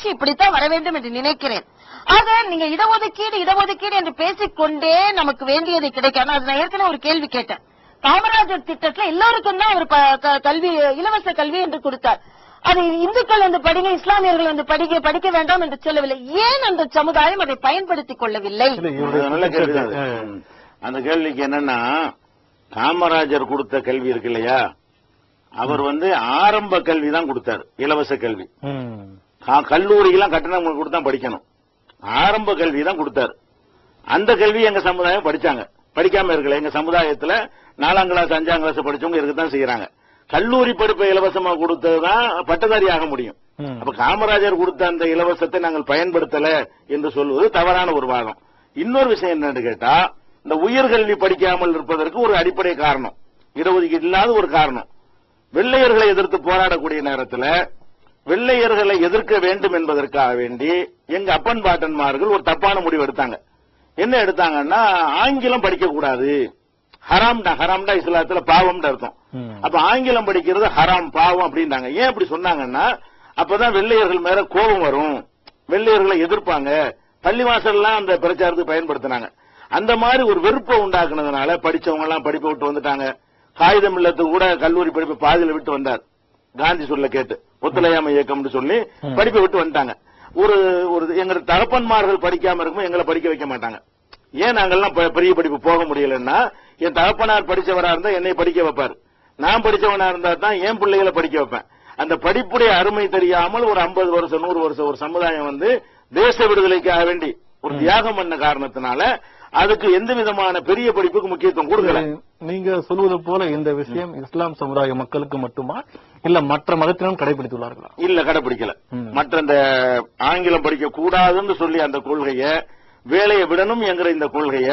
ஆட்சி இப்படித்தான் வர வேண்டும் என்று நினைக்கிறேன். ஆக நீங்க இடஒதுக்கீடு இடஒதுக்கீடு என்று பேசிக்கொண்டே நமக்கு வேண்டியது கிடைக்காது அது நான் ஏற்கனவே ஒரு கேள்வி கேட்டேன். காமராஜர் திட்டத்துல எல்லாருக்கும் தான் அவர் கல்வி இலவச கல்வி என்று கொடுத்தார். அது இந்துக்கள் வந்து படிங்க இஸ்லாமியர்கள் வந்து படிக்க படிக்க வேண்டாம் என்று சொல்லவில்லை. ஏன் அந்த சமுதாயம் அதை பயன்படுத்திக் கொள்ளவில்லை. அந்த கேள்விக்கு என்னன்னா காமராஜர் கொடுத்த கல்வி இருக்கு இல்லையா? அவர் வந்து ஆரம்ப கல்வி தான் கொடுத்தாரு இலவச கல்வி. கல்லூரிக்கெல்லாம் கட்டணம் கொடுத்து படிக்கணும். ஆரம்ப கல்வி தான் கொடுத்தாரு. அந்த கல்வி எங்க சமுதாயம் படிச்சாங்க. படிக்காம இருக்கல. எங்க சமுதாயத்துல நாலாம் கிளாஸ் அஞ்சாம் கிளாஸ் படிச்சவங்க இருக்கத்தான் செய்யறாங்க. கல்லூரி படிப்பை இலவசமா கொடுத்ததுதான் பட்டதாரி ஆக முடியும். அப்ப காமராஜர் கொடுத்த அந்த இலவசத்தை நாங்கள் பயன்படுத்தல என்று சொல்வது தவறான ஒரு வாதம். இன்னொரு விஷயம் என்னன்னு கேட்டா இந்த உயர்கல்வி படிக்காமல் இருப்பதற்கு ஒரு அடிப்படை காரணம். இடஒதுக்கீடு இல்லாத ஒரு காரணம். வெள்ளையர்களை எதிர்த்து போராடக்கூடிய நேரத்துல வெள்ளையர்களை எதிர்க்க வேண்டும் என்பதற்காக வேண்டி எங்க அப்பன் பாட்டன்மார்கள் ஒரு தப்பான முடிவு எடுத்தாங்க. என்ன எடுத்தாங்கன்னா ஆங்கிலம் படிக்க கூடாது ஹராம்டா ஹராம்டா இஸ்லாத்துல பாவம்னு அர்த்தம். அப்ப ஆங்கிலம் படிக்கிறது ஹராம் பாவம் அப்படின்றாங்க ஏன் அப்படி சொன்னாங்கன்னா அப்பதான் வெள்ளையர்கள் மேல கோபம் வரும். வெள்ளையர்களை எதிர்ப்பாங்க. பள்ளிவாசல்லாம் அந்த பிரச்சாரத்துக்கு பயன்படுத்தினாங்க. அந்த மாதிரி ஒரு வெறுப்பை உண்டாக்குனதுனால படிச்சவங்க எல்லாம் படிப்பை விட்டு வந்துட்டாங்க. காகிதம் இல்லத்துக்கு கூட கல்லூரி படிப்பை பாதியில விட்டு வந்தார். காந்தி சொல்ல கேட்டு. ஒத்துழையாமை இயக்கம்னு சொல்லி. படிப்பை விட்டு வந்துட்டாங்க. ஒரு ஒரு எங்க தகப்பன்மார்கள் படிக்காம இருக்கும்போது எங்களை படிக்க வைக்க மாட்டாங்க. ஏன் நாங்கெல்லாம் பெரிய படிப்பு போக முடியலன்னா என் தகப்பனார் படிச்சவரா இருந்தா என்னை படிக்க வைப்பார். நான் படிச்சவனா இருந்தா தான் என் பிள்ளைகளை படிக்க வைப்பேன். அந்த படிப்புடைய அருமை தெரியாமல் ஒரு 50 வருஷம் நூறு வருஷம் ஒரு சமுதாயம் வந்து தேச விடுதலைக்காக வேண்டி ஒரு தியாகம் பண்ண காரணத்தினால அதுக்கு எந்த விதமான பெரிய படிப்புக்கு முக்கியத்துவம் கொடுக்கல. நீங்க சொல்வது போல இந்த விஷயம் இஸ்லாம் சமுதாய மக்களுக்கு மட்டுமா இல்ல மற்ற மதத்தினரும் கடைபிடித்துள்ளார்களா? இல்ல கடைபிடிக்கல. மற்ற இந்த ஆங்கிலம் படிக்க கூடாதுன்னு சொல்லி அந்த கொள்கைய வேலையை விடணும் என்கிற இந்த கொள்கைய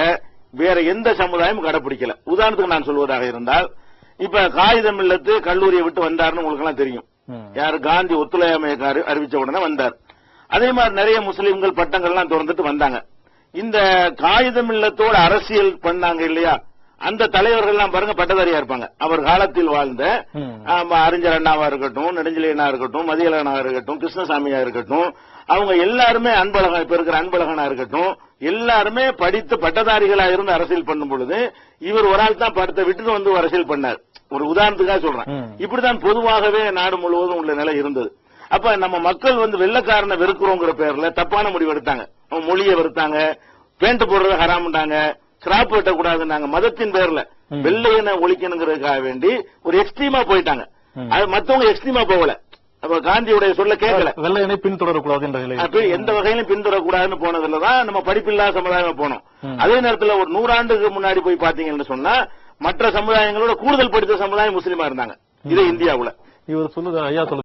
வேற எந்த சமுதாயமும் கடைபிடிக்கல. உதாரணத்துக்கு நான் சொல்வதாக இருந்தால் இப்ப காகிதம் இல்லத்து கல்லூரியை விட்டு வந்தாருன்னு உங்களுக்கு எல்லாம் தெரியும். யாரு? காந்தி ஒத்துழையாமை அறிவிச்ச உடனே வந்தார். அதே மாதிரி நிறைய முஸ்லிம்கள் பட்டங்கள்லாம் திறந்துட்டு வந்தாங்க. இந்த காகிதம் இல்லத்தோட அரசியல் பண்ணாங்க இல்லையா? அந்த தலைவர்கள்லாம் பாருங்க பட்டதாரியா இருப்பாங்க. அவர் காலத்தில் வாழ்ந்த அறிஞர் அண்ணாவா இருக்கட்டும் நெடுஞ்செழியனா இருக்கட்டும் மதியலனா இருக்கட்டும் கிருஷ்ணசாமியா இருக்கட்டும் அவங்க எல்லாருமே அன்பழகன் இப்ப இருக்கிற அன்பழகனா இருக்கட்டும் எல்லாருமே படித்து பட்டதாரிகளா இருந்து அரசியல் பண்ணும் பொழுது இவர் ஒரு ஆள் தான் படத்தை விட்டுட்டு வந்து அரசியல் பண்ணார். ஒரு உதாரணத்துக்காக சொல்றேன். இப்படிதான் பொதுவாகவே நாடு முழுவதும் உள்ள நிலை இருந்தது. அப்ப நம்ம மக்கள் வந்து வெள்ளக்காரனை வெறுக்கிறோங்கிற பேர்ல தப்பான முடிவு எடுத்தாங்க. மொழியை வெறுத்தாங்க. பேண்ட் போடுறத ஹராம்ட்டாங்க கிராப் வெட்டக்கூடாதுன்னாங்க மதத்தின் பேர்ல. வெள்ளையனை ஒழிக்கணுங்கிறதுக்காக வேண்டி ஒரு எக்ஸ்ட்ரீமா போயிட்டாங்க. அது மத்தவங்க எக்ஸ்ட்ரீமா போகல. அப்ப காந்தியுடைய சொல்ல கேட்கல. வெள்ளையனை பின்தொடரக்கூடாது எந்த வகையிலும் பின்தொடரக்கூடாதுன்னு போனதுலதான் நம்ம படிப்பில்லா சமுதாயம் போனோம். அதே நேரத்துல ஒரு நூறாண்டுக்கு முன்னாடி போய் பாத்தீங்கன்னு சொன்னா மற்ற சமுதாயங்களோட கூடுதல் படித்த சமுதாயம் முஸ்லீமா இருந்தாங்க. இது இந்தியாவுல. இவர் சொல்லுது ஐயா சொல்லுது.